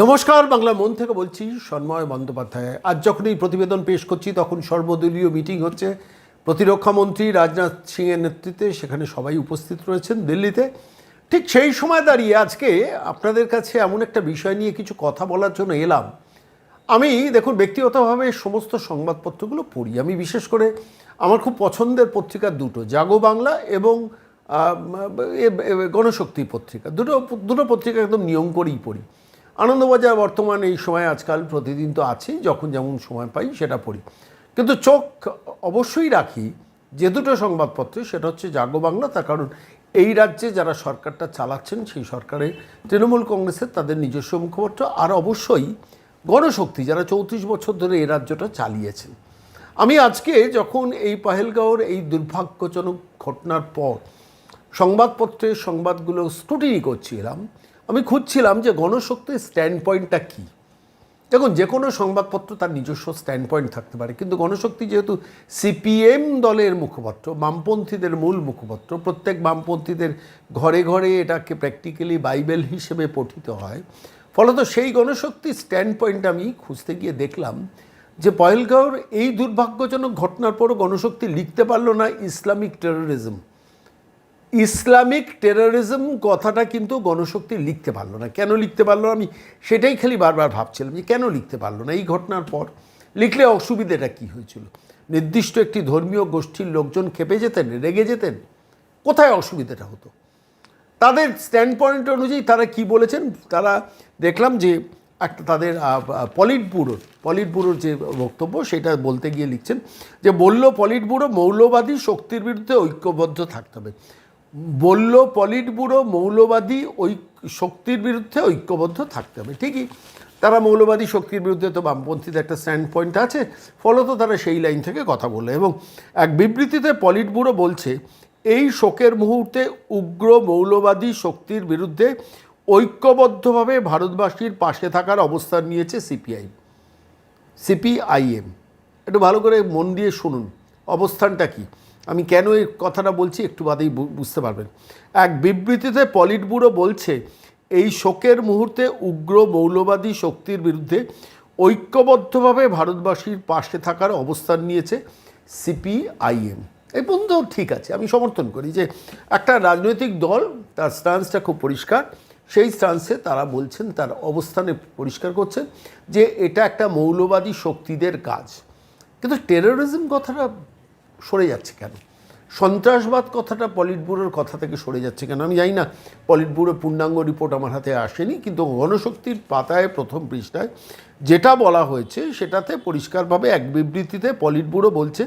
নমস্কার, বাংলা মন থেকে বলছি সন্ময় বন্দ্যোপাধ্যায়। আজ যখন এই প্রতিবেদন পেশ করছি, তখন সর্বদলীয় মিটিং হচ্ছে প্রতিরক্ষা মন্ত্রী রাজনাথ সিংয়ের নেতৃত্বে, সেখানে সবাই উপস্থিত রয়েছেন দিল্লিতে। ঠিক সেই সময় দাঁড়িয়ে আজকে আপনাদের কাছে এমন একটা বিষয় নিয়ে কিছু কথা বলার জন্য এলাম। আমি, দেখুন, ব্যক্তিগতভাবে সমস্ত সংবাদপত্রগুলো পড়ি। আমি বিশেষ করে আমার খুব পছন্দের পত্রিকা দুটো, জাগো বাংলা এবং গণশক্তি পত্রিকা। দুটো দুটো পত্রিকা একদম নিয়ম করেই পড়ি। আনন্দবাজার বর্তমান এই সময় আজকাল প্রতিদিন তো আছেই যখন যেমন সময় পাই সেটা পড়ি। কিন্তু চোখ অবশ্যই রাখি যে দুটো সংবাদপত্র, সেটা হচ্ছে জাগো বাংলা, তার কারণ এই রাজ্যে যারা সরকারটা চালাচ্ছেন, সেই সরকারে তৃণমূল কংগ্রেসের তাদের নিজস্ব মুখপাত্র, আর অবশ্যই গণশক্তি যারা চৌত্রিশ বছর ধরে এই রাজ্যটা চালিয়েছেন। আমি আজকে যখন এই পাহেলগাঁওর এই দুর্ভাগ্যজনক ঘটনার পর সংবাদপত্রের সংবাদগুলো স্ক্রুটিনি করছিলাম আমি খুঁজছিলাম যে গণশক্তির স্ট্যান্ড পয়েন্টটা কী। দেখুন, যে কোনো সংবাদপত্র তার নিজস্ব স্ট্যান্ড পয়েন্ট থাকতে পারে, কিন্তু গণশক্তি যেহেতু সিপিএম দলের মুখপাত্র, বামপন্থীদের মূল মুখপাত্র, প্রত্যেক বামপন্থীদের ঘরে ঘরে এটাকে প্র্যাকটিক্যালি বাইবেল হিসেবে পঠিত হয়, ফলত সেই গণশক্তির স্ট্যান্ড পয়েন্ট আমি খুঁজতে গিয়ে দেখলাম যে পয়েলগাঁওর এই দুর্ভাগ্যজনক ঘটনার পরও গণশক্তি লিখতে পারল না ইসলামিক টেরোরিজম ইসলামিক টেরোরিজম কথাটা কিন্তু গণশক্তি লিখতে পারল না। কেন লিখতে পারল? আমি সেটাই খালি বারবার ভাবছিলাম যে কেন লিখতে পারল না? এই ঘটনার পর লিখলে অসুবিধেটা কি হয়েছিল? নির্দিষ্ট একটি ধর্মীয় গোষ্ঠীর লোকজন খেপে যেতেন, রেগে যেতেন? কোথায় অসুবিধাটা হতো? তাদের স্ট্যান্ড পয়েন্ট অনুযায়ী তারা কি বলেছেন? তারা দেখলাম যে একটা তাদের পলিট ব্যুরোর পলিট ব্যুরোর যে বক্তব্য সেটা বলতে গিয়ে লিখছেন যে বলল পলিট ব্যুরো মৌলবাদী শক্তির বিরুদ্ধে ঐক্যবদ্ধ থাকতে হবে। বলল পলিট ব্যুরো মৌলবাদী ঐ শক্তির বিরুদ্ধে ঐক্যবদ্ধ থাকতে হবে, ঠিকই। তারা মৌলবাদী শক্তির বিরুদ্ধে তো বামপন্থীদের একটা স্ট্যান্ড পয়েন্ট আছে, ফলত তারা সেই লাইন থেকে কথা বলে এবং এক বিবৃতিতে পলিট ব্যুরো বলছে, এই শোকের মুহূর্তে উগ্র মৌলবাদী শক্তির বিরুদ্ধে ঐক্যবদ্ধভাবে ভারতবাসীর পাশে থাকার অবস্থান নিয়েছে সিপিআই, সিপিআইএম। একটু ভালো করে মন দিয়ে শুনুন, অবস্থানটা কি? আমি কেন এই কথাটা বলছি একটু বাদেই বুঝতে পারবেন। এক বিবৃতিতে পলিট ব্যুরো বলছে, এই শোকের মুহূর্তে উগ্র মৌলবাদী শক্তির বিরুদ্ধে ঐক্যবদ্ধভাবে ভারতবাসীর পাশে থাকার অবস্থান নিয়েছে সিপিআইএম। এই পর্যন্ত ঠিক আছে, আমি সমর্থন করি যে একটা রাজনৈতিক দল, তার স্টান্সটা খুব পরিষ্কার, সেই স্টান্সে তারা বলছেন, তার অবস্থানে পরিষ্কার করছেন যে এটা একটা মৌলবাদী শক্তিদের কাজ। কিন্তু টেরোরিজম কথাটা সরে যাচ্ছে কেন? সন্ত্রাসবাদ কথাটা পলিট ব্যুরোর কথা থেকে সরে যাচ্ছে কেন? আমি জানি না পলিট ব্যুরোর পূর্ণাঙ্গ রিপোর্ট আমার হাতে আসেনি, কিন্তু গণশক্তির পাতায় প্রথম পৃষ্ঠায় যেটা বলা হয়েছে সেটাতে পরিষ্কারভাবে এক বিবৃতিতে পলিট ব্যুরো বলছে,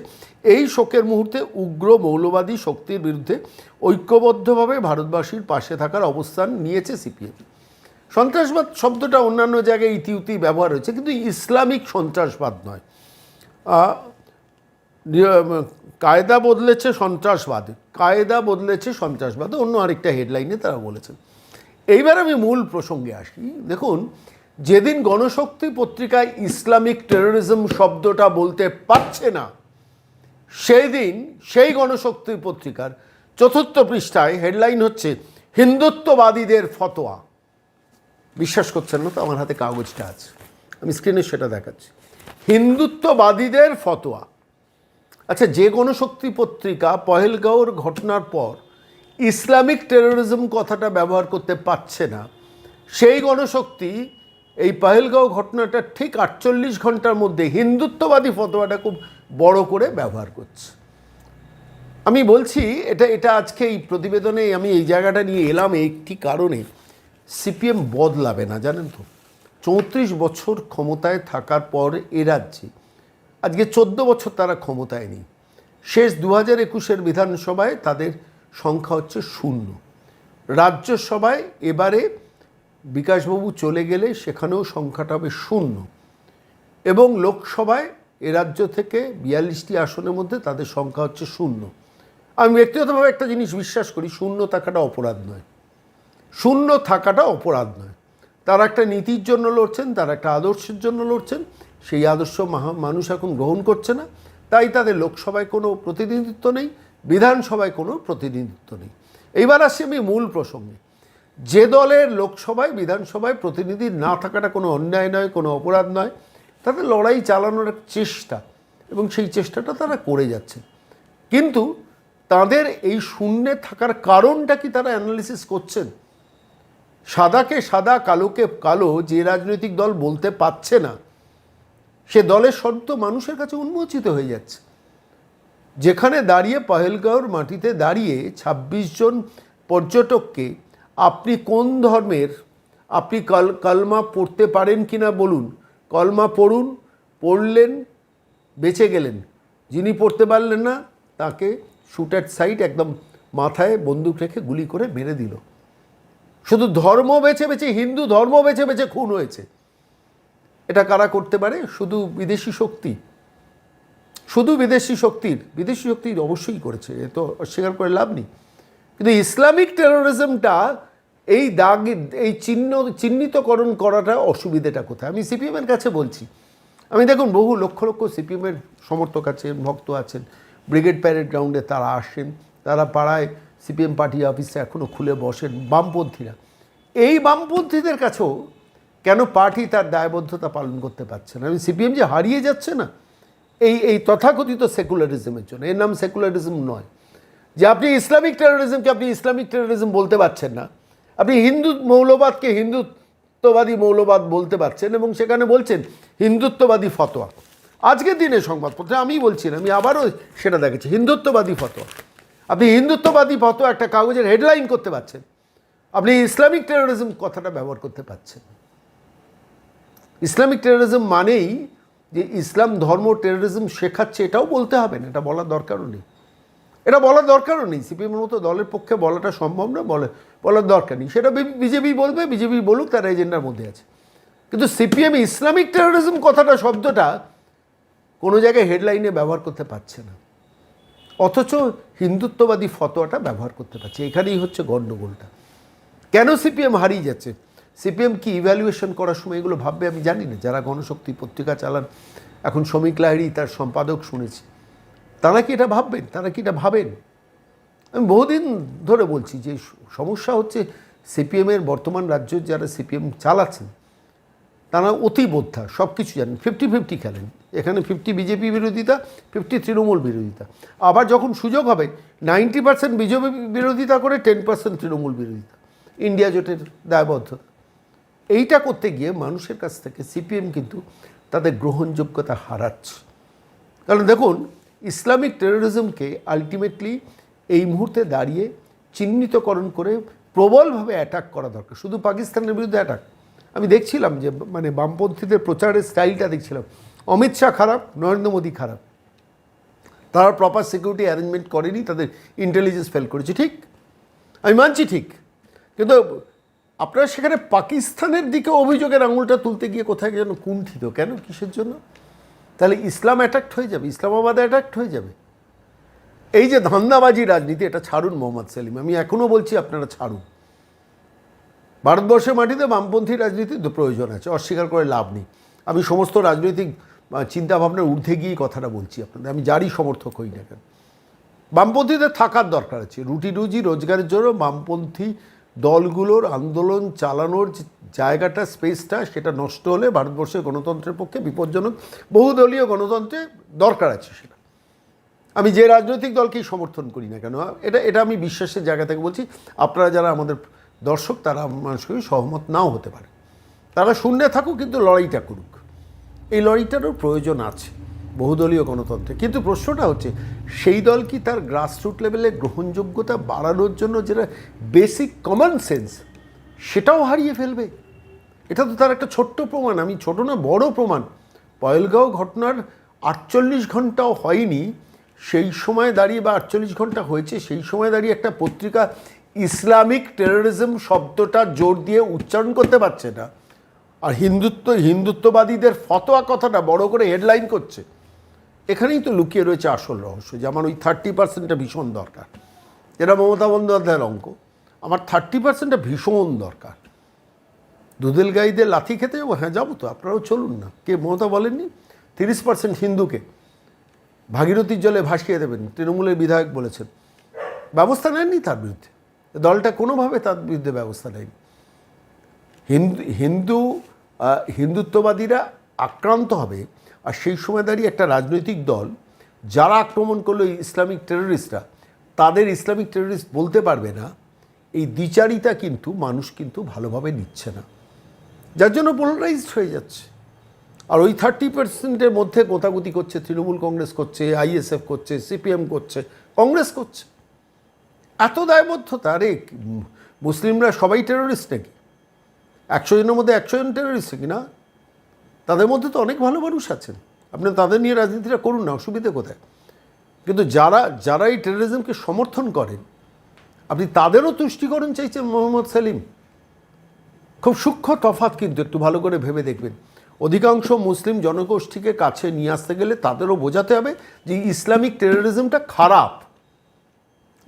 এই শোকের মুহূর্তে উগ্র মৌলবাদী শক্তির বিরুদ্ধে ঐক্যবদ্ধভাবে ভারতবাসীর পাশে থাকার অবস্থান নিয়েছে সিপিএম। সন্ত্রাসবাদ শব্দটা অন্যান্য জায়গায় ইতিউতি ব্যবহার হয়েছে, কিন্তু ইসলামিক সন্ত্রাসবাদ নিয়- কায়দা বদলেছে সন্ত্রাসবাদ। কায়দা বদলেছে সন্ত্রাসবাদ। অন্য আরেকটা হেডলাইনে তারা বলেছেন। এইবার আমি মূল প্রসঙ্গে আসি। দেখুন, যেদিন গণশক্তি পত্রিকায় ইসলামিক টেরোরিজম শব্দটা বলতে পারছে না সেই দিন সেই গণশক্তি পত্রিকার চতুর্থ পৃষ্ঠায় হেডলাইন হচ্ছে, হিন্দুত্ববাদীদের ফতোয়া। বিশ্বাস করছেন না তো? আমার হাতে কাগজটা আছে। আমি স্ক্রিনে সেটা দেখাচ্ছি। হিন্দুত্ববাদীদের ফতোয়া। আচ্ছা যে গণশক্তি পত্রিকা পহেলগাঁওর ঘটনার পর ইসলামিক টেরোরিজম কথাটা ব্যবহার করতে পারছে না। সেই গণশক্তি এই পহেলগাঁও ঘটনাটা ঠিক আটচল্লিশ ঘণ্টার মধ্যে হিন্দুত্ববাদী ফতোয়াটা খুব বড় করে ব্যবহার করছে। আমি বলছি, এটা এটা আজকে এই প্রতিবেদনে আমি এই জায়গাটা নিয়ে এলাম একটি কারণে। সিপিএম বদলাবে না, জানেন তো? চৌত্রিশ বছর ক্ষমতায় থাকার পর এ রাজ্যে আজকে চোদ্দ বছর তারা ক্ষমতায় নেই। শেষ দু হাজার একুশের বিধানসভায় তাদের সংখ্যা হচ্ছে শূন্য। রাজ্যসভায় এবারে বিকাশবাবু চলে গেলে সেখানেও সংখ্যাটা হবে শূন্য। এবং লোকসভায় এ রাজ্য থেকে বিয়াল্লিশটি আসনের মধ্যে তাদের সংখ্যা হচ্ছে শূন্য। আমি ব্যক্তিগতভাবে একটা জিনিস বিশ্বাস করি, শূন্য থাকাটা অপরাধ নয়। শূন্য থাকাটা অপরাধ নয়। তারা একটা নীতির জন্য লড়ছেন, তারা একটা আদর্শের জন্য লড়ছেন সেই আদর্শ মানুষ এখন গ্রহণ করছে না। তাই তাদের লোকসভায় কোনো প্রতিনিধিত্ব নেই, বিধানসভায় কোনো প্রতিনিধিত্ব নেই। এইবার আসছি আমি মূল প্রসঙ্গে। যে দলের লোকসভায়, বিধানসভায় প্রতিনিধি না থাকাটা কোনো অন্যায় নয়, কোনো অপরাধ নয়, তাদের লড়াই চালানোর চেষ্টা এবং সেই চেষ্টাটা তারা করে যাচ্ছে। কিন্তু তাদের এই শূন্যে থাকার কারণটা কি তারা অ্যানালিসিস করছেন? সাদাকে সাদা, কালোকে কালো, যে রাজনৈতিক দল বলতে পারছে না সে দলের সত্য মানুষের কাছে উন্মোচিত হয়ে যাচ্ছে। যেখানে দাঁড়িয়ে পহেলগাঁওর মাটিতে দাঁড়িয়ে ২৬ জন পর্যটককে আপনি কোন ধর্মের, আপনি কাল, কালমা পড়তে পারেন কি না বলুন। কলমা পড়ুন, পড়লেন, বেঁচে গেলেন। যিনি পড়তে পারলেন না, তাকে শুট অ্যাট সাইড একদম মাথায় বন্দুক রেখে গুলি করে মেরে দিল। শুধু ধর্ম বেছে বেছে, হিন্দু ধর্ম বেছে বেছে খুন হয়েছে। এটা কারা করতে পারে? শুধু বিদেশি শক্তি। শুধু বিদেশি শক্তির। বিদেশি শক্তির অবশ্যই করেছে, এ তো অস্বীকার করে লাভ নেই। কিন্তু ইসলামিক টেরোরিজমটা এই দাগ, এই চিহ্ন, চিহ্নিতকরণ করাটা অসুবিধেটা কোথায়? আমি সিপিএমের কাছে বলছি। আমি দেখুন, বহু লক্ষ লক্ষ সিপিএমের সমর্থক আছেন, ভক্ত আছেন। ব্রিগেড প্যারেড গ্রাউন্ডে তারা আসেন। তারা পাড়ায় সিপিএম পার্টি অফিসে এখনও খুলে বসেন বামপন্থীরা। এই বামপন্থীদের কাছেও কেন পার্টি তার দায়বদ্ধতা পালন করতে পারছে না? আমি সিপিএম যে হারিয়ে যাচ্ছে না, এই এই তথাকথিত সেকুলারিজমের জন্য, এর নাম সেকুলারিজম নয়। যে আপনি ইসলামিক টেরোরিজমকে আপনি ইসলামিক টেরোরিজম বলতে পারছেন না, আপনি হিন্দু মৌলবাদকে হিন্দুত্ববাদী মৌলবাদ বলতে পারছেন এবং সেখানে বলছেন হিন্দুত্ববাদী ফতোয়া। আজকের দিনে সংবাদপত্রে আমি বলছি না, আমি আবারও সেটা দেখেছি হিন্দুত্ববাদী ফতোয়া। আপনি হিন্দুত্ববাদী ফতোয়া একটা কাগজের হেডলাইন করতে পারছেন, আপনি ইসলামিক টেরোরিজম কথাটা ব্যবহার করতে পারছেন। ইসলামিক টেরোরিজম মানেই যে ইসলাম ধর্ম টেরোরিজম শেখাচ্ছে, এটাও বলতে হবে না, এটা বলার দরকারও নেই। এটা বলার দরকারও নেই, সিপিএমের মতো দলের পক্ষে বলাটা সম্ভব না, বলে, বলার দরকার নেই। সেটা বিজেপি বলবে, বিজেপি বলুক, তার এজেন্ডার মধ্যে আছে। কিন্তু সিপিএম ইসলামিক টেরোরিজম কথাটা, শব্দটা কোনো জায়গায় হেডলাইনে ব্যবহার করতে পারছে না। অথচ হিন্দুত্ববাদী ফতোয়াটা ব্যবহার করতে পারছে। এখানেই হচ্ছে গণ্ডগোলটা। কেন সিপিএম হারিয়ে যাচ্ছে? সিপিএম কি ইভ্যালুয়েশন করার সময় এগুলো ভাববে আমি জানি না। যারা গণশক্তি পত্রিকা চালান, এখন শ্রমিক লাহিড়ি তার সম্পাদক শুনেছি। তারা কি এটা ভাববেন? তারা কি এটা ভাবেন? আমি বহুদিন ধরে বলছি যে সমস্যা হচ্ছে সিপিএমের বর্তমান রাজ্য যারা সিপিএম চালাচ্ছেন তারা অতি বোদ্ধা সব কিছু জানেন। ফিফটি ফিফটি খেলেন। এখানে ফিফটি বিজেপি বিরোধিতা ফিফটি তৃণমূল বিরোধিতা। আবার যখন সুযোগ হবে নাইনটি পার্সেন্ট বিজেপি বিরোধিতা করে টেন পার্সেন্ট তৃণমূল বিরোধিতা। ইন্ডিয়া জোটের দায়বদ্ধতা। এইটা করতে গিয়ে মানুষের কাছ থেকে সিপিএম কিন্তু তাদের গ্রহণযোগ্যতা হারাচ্ছে। কারণ দেখুন, ইসলামিক টেরোরিজমকে আলটিমেটলি এই মুহূর্তে দাঁড়িয়ে চিহ্নিতকরণ করে প্রবলভাবে অ্যাটাক করা দরকার। শুধু পাকিস্তানের বিরুদ্ধে অ্যাটাক আমি দেখছিলাম যে মানে বামপন্থীদের প্রচারের স্টাইলটা দেখছিলাম। অমিত শাহ খারাপ, নরেন্দ্র মোদী খারাপ। তারা প্রপার সিকিউরিটি অ্যারেঞ্জমেন্ট করেনি, তাদের ইন্টেলিজেন্স ফেল করেছে। ঠিক? আমি মানছি ঠিক। কিন্তু আপনারা সেখানে পাকিস্তানের দিকে অভিযোগের আঙুলটা তুলতে গিয়ে কোথায় যেন কুণ্ঠিত কেন? কিসের জন্য? তাহলে ইসলাম অ্যাট্রাক্ট হয়ে যাবে, ইসলামাবাদ অ্যাট্রাক্ট হয়ে যাবে। এই যে ধান্দাবাজি রাজনীতি, এটা ছাড়ুন মোহাম্মদ সেলিম। আমি এখনও বলছি আপনারা ছাড়ুন। ভারতবর্ষের মাটিতে বামপন্থী রাজনীতির প্রয়োজন আছে, অস্বীকার করে লাভ নেই। আমি সমস্ত রাজনৈতিক চিন্তাভাবনার ঊর্ধ্বে গিয়েই কথাটা বলছি আপনাদের। আমি যারই সমর্থক হই না কেন। বামপন্থীদের থাকার দরকার আছে। রুটি রুজি রোজগারের জন্য বামপন্থী দলগুলোর আন্দোলন চালানোর জায়গাটা, স্পেসটা, সেটা নষ্ট হলে ভারতবর্ষের গণতন্ত্রের পক্ষে বিপজ্জনক। বহুদলীয় গণতন্ত্রে দরকার আছে সেটা। আমি যে রাজনৈতিক দলকেই সমর্থন করি না কেন, এটা এটা আমি বিশ্বাসের জায়গা থেকে বলছি, আপনারা যারা আমাদের দর্শক, তারা আমার সঙ্গে সহমত নাও হতে পারে। তারা শূন্যে থাকুক, কিন্তু লড়াইটা করুক। এই লড়াইটারও প্রয়োজন আছে। বহুদলীয় গণতন্ত্রে। কিন্তু প্রশ্নটা হচ্ছে, সেই দল কি তার গ্রাসরুট লেভেলে গ্রহণযোগ্যতা বাড়ানোর জন্য যেটা বেসিক কমন সেন্স সেটাও হারিয়ে ফেলবে? এটা তো তার একটা ছোট্ট প্রমাণ, আমি ছোট না, বড় প্রমাণ। পয়েলগাঁও ঘটনার আটচল্লিশ ঘন্টাও হয়নি, সেই সময় দাঁড়িয়ে বা আটচল্লিশ ঘণ্টা হয়েছে, সেই সময় দাঁড়িয়ে একটা পত্রিকা ইসলামিক টেরোরিজম শব্দটা জোর দিয়ে উচ্চারণ করতে পারছে না। আর হিন্দুত্ব, হিন্দুত্ববাদীদের ফতোয়া কথাটা বড় করে হেডলাইন করছে। এখানেই তো লুকিয়ে রয়েছে আসল রহস্য যে আমার ওই থার্টি পার্সেন্টটা ভীষণ দরকার। যেটা মমতা বন্দ্যোপাধ্যায়ের অঙ্ক। আমার থার্টি পার্সেন্টটা ভীষণ দরকার। দুধেল গাইদের লাথি খেতে যাব? হ্যাঁ যাব তো, আপনারাও চলুন না। কে, মমতা বলেননি? তিরিশ পার্সেন্ট হিন্দুকে ভাগীরথীর জলে ভাসিয়ে দেবেন, তৃণমূলের বিধায়ক বলেছেন। ব্যবস্থা নেননি তার বিরুদ্ধে। দলটা কোনোভাবে তার বিরুদ্ধে ব্যবস্থা নেয়নি। হিন্দু হিন্দু হিন্দুত্ববাদীরা আক্রান্ত হবে। আর সেই সময় দাঁড়িয়ে একটা রাজনৈতিক দল যারা আক্রমণ করল ইসলামিক টেররিস্টরা তাদের ইসলামিক টেররিস্ট বলতে পারবে না, এই দ্বিচারিতা কিন্তু মানুষ কিন্তু ভালোভাবে নিচ্ছে না। যার জন্য পোলারাইজড হয়ে যাচ্ছে। আর ওই থার্টি পার্সেন্টের মধ্যে গোতাগুতি করছে, তৃণমূল কংগ্রেস করছে আইএসএফ করছে সিপিএম করছে, কংগ্রেস করছে। এত দায়বদ্ধতা রে মুসলিমরা সবাই টেররিস্ট নাকি? একশো জনের মধ্যে একশো জন টেররিস্ট কি না? তাদের মধ্যে তো অনেক ভালো মানুষ আছেন। আপনি তাদের নিয়ে রাজনীতিটা করুন না, অসুবিধে কোথায়? কিন্তু যারা যারা এই টেররিজমকে সমর্থন করেন, আপনি তাদেরও তুষ্টিকরণ চাইছেন মোহাম্মদ সেলিম। খুব সূক্ষ্ম তফাৎ কিন্তু, একটু ভালো করে ভেবে দেখবেন। অধিকাংশ মুসলিম জনগোষ্ঠীকে কাছে নিয়ে আসতে গেলে তাদেরও বোঝাতে হবে যে ইসলামিক টেরোরিজমটা খারাপ।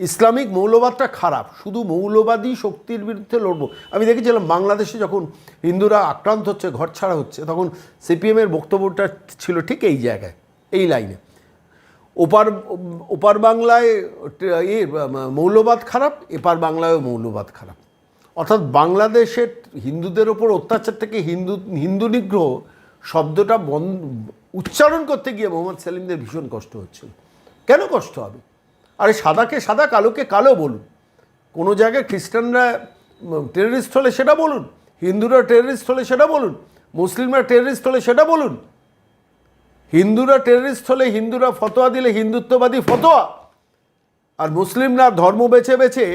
ইসলামিক মৌলবাদটা খারাপ, শুধু মৌলবাদী শক্তির বিরুদ্ধে লড়বো। আমি দেখেছিলাম বাংলাদেশে যখন হিন্দুরা আক্রান্ত হচ্ছে, ঘর ছাড়া হচ্ছে, তখন সিপিএমের বক্তব্যটা ছিল ঠিক এই জায়গায়, এই লাইনে। ওপার ওপার বাংলায় এ, মৌলবাদ খারাপ, এপার বাংলায়ও মৌলবাদ খারাপ। অর্থাৎ বাংলাদেশের হিন্দুদের ওপর অত্যাচার থেকে হিন্দু হিন্দু নিগ্রহ শব্দটা বন্ধ, উচ্চারণ করতে গিয়ে মোহাম্মদ সেলিমদের ভীষণ কষ্ট হচ্ছিল। কেন কষ্ট হবে? আরে সাদাকে সাদা, কালোকে কালো বলুন। কোনো জায়গায় খ্রিস্টানরা টেররিস্ট হলে সেটা বলুন, হিন্দুরা টেররিস্ট হলে সেটা বলুন, মুসলিমরা টেররিস্ট হলে সেটা বলুন। হিন্দুরা টেররিস্ট হলে হিন্দুরা ফতোয়া দিলে হিন্দুত্ববাদী ফতোয়া। আর মুসলিমরা ধর্ম বেছে বেছে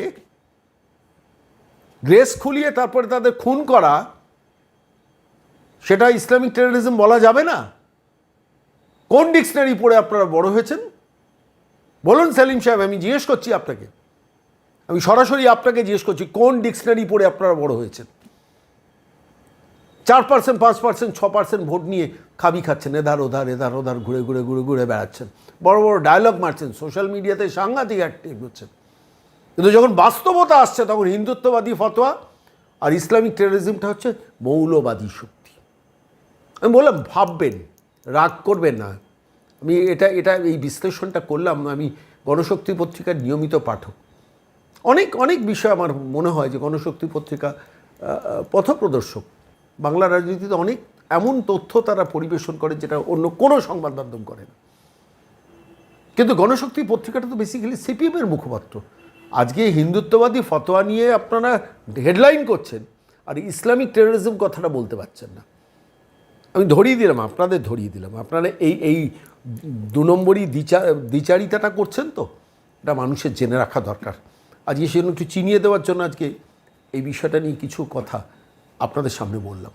ড্রেস খুলিয়ে তারপরে তাদের খুন করা, সেটা ইসলামিক টেররিজম বলা যাবে না। কোন ডিকশনারি পড়ে আপনারা বড় হয়েছেন? বলুন সেলিম সাহেব, আমি জিজ্ঞেস করছি আপনাকে। আমি সরাসরি আপনাকে জিজ্ঞেস করছি, কোন ডিকশনারি পড়ে আপনারা বড় হয়েছেন? চার পার্সেন্ট পাঁচ পার্সেন্ট ছ পার্সেন্ট ভোট নিয়ে খাবি খাচ্ছেন, এধার ওধার এধার ওধার, ঘুরে ঘুরে ঘুরে ঘুরে বেড়াচ্ছেন। বড় বড় ডায়লগ মারছেন সোশ্যাল মিডিয়াতে সাংঘাতিক অ্যাক্টিভ হচ্ছেন। কিন্তু যখন বাস্তবতা আসছে, তখন হিন্দুত্ববাদী ফতোয়া আর ইসলামিক টেরোরিজমটা হচ্ছে মৌলবাদী শক্তি। আমি বললাম, ভাববেন, রাগ করবেন না। আমি এটা এটা এই বিশ্লেষণটা করলাম, আমি গণশক্তি পত্রিকার নিয়মিত পাঠক। অনেক অনেক বিষয় আমার মনে হয় যে গণশক্তি পত্রিকা পথপ্রদর্শক। বাংলা রাজনীতিতে অনেক এমন তথ্য তারা পরিবেশন করে যেটা অন্য কোনো সংবাদ মাধ্যম করে না। কিন্তু গণশক্তি পত্রিকাটা তো বেসিক্যালি সিপিএমের মুখপাত্র। আজকে হিন্দুত্ববাদী ফতোয়া নিয়ে আপনারা হেডলাইন করছেন, আর ইসলামিক টেরোরিজম কথাটা বলতে পারছেন না। আমি ধরিয়ে দিলাম, আপনাদের ধরিয়ে দিলাম। আপনারা এই এই দু নম্বরই দ্বিচার দ্বিচারিতাটা করছেন তো? এটা মানুষের জেনে রাখা দরকার। আজকে সেজন্য একটু চিনিয়ে দেওয়ার জন্য আজকে এই বিষয়টা নিয়ে কিছু কথা আপনাদের সামনে বললাম।